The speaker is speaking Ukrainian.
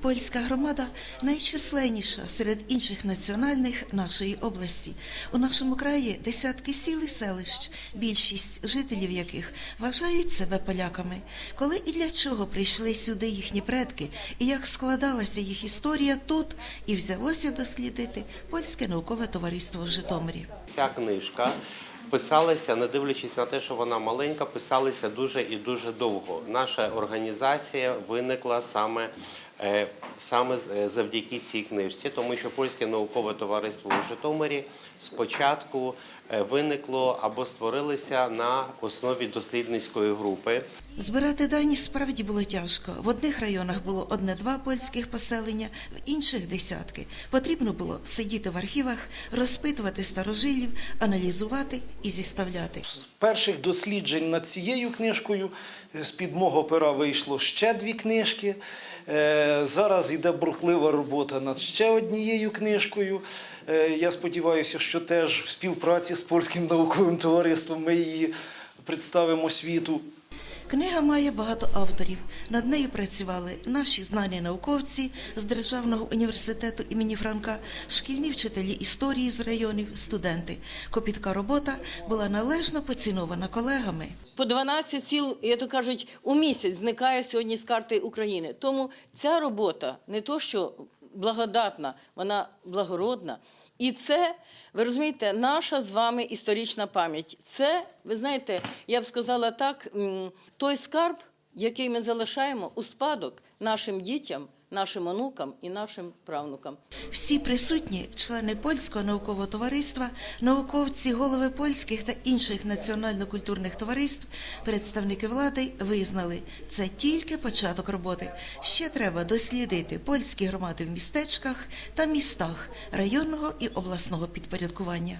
Польська громада найчисленніша серед інших національних нашої області. У нашому краї десятки сіл і селищ, більшість жителів яких вважають себе поляками. Коли і для чого прийшли сюди їхні предки, і як складалася їх історія тут, і взялося дослідити польське наукове товариство в Житомирі. Ця книжка писалася, не дивлячись на те, що вона маленька, писалася дуже і дуже довго. Наша організація виникла саме. Е, Саме з- е, завдяки цій книжці, тому що польське наукове товариство у Житомирі спочатку е, виникло або створилося на основі дослідницької групи. Збирати дані справді було тяжко. В одних районах було одне-два польських поселення, в інших десятки. Потрібно було сидіти в архівах, розпитувати старожилів, аналізувати і зіставляти. перших досліджень над цією книжкою е, з-під мого пера вийшло ще дві книжки. Зараз йде бурхлива робота над ще однією книжкою. Е, Я сподіваюся, що теж в співпраці з польським науковим товариством ми її представимо світу. Книга має багато авторів. Над нею працювали наші знані науковці з Державного університету імені Франка, шкільні вчителі історії з районів, студенти. Копітка робота була належно поцінована колегами. По 12 сіл, як то кажуть, у місяць зникає сьогодні з карти України. Тому ця робота не то, що благодатна, вона благородна. І це, ви розумієте, наша з вами історична пам'ять. Це, ви знаєте, я б сказала так, той скарб, який ми залишаємо у спадок нашим дітям, нашим онукам і нашим правнукам. Всі присутні, члени польського наукового товариства, науковці, голови польських та інших національно-культурних товариств, представники влади визнали, це тільки початок роботи. Ще треба дослідити польські громади в містечках та містах районного і обласного підпорядкування.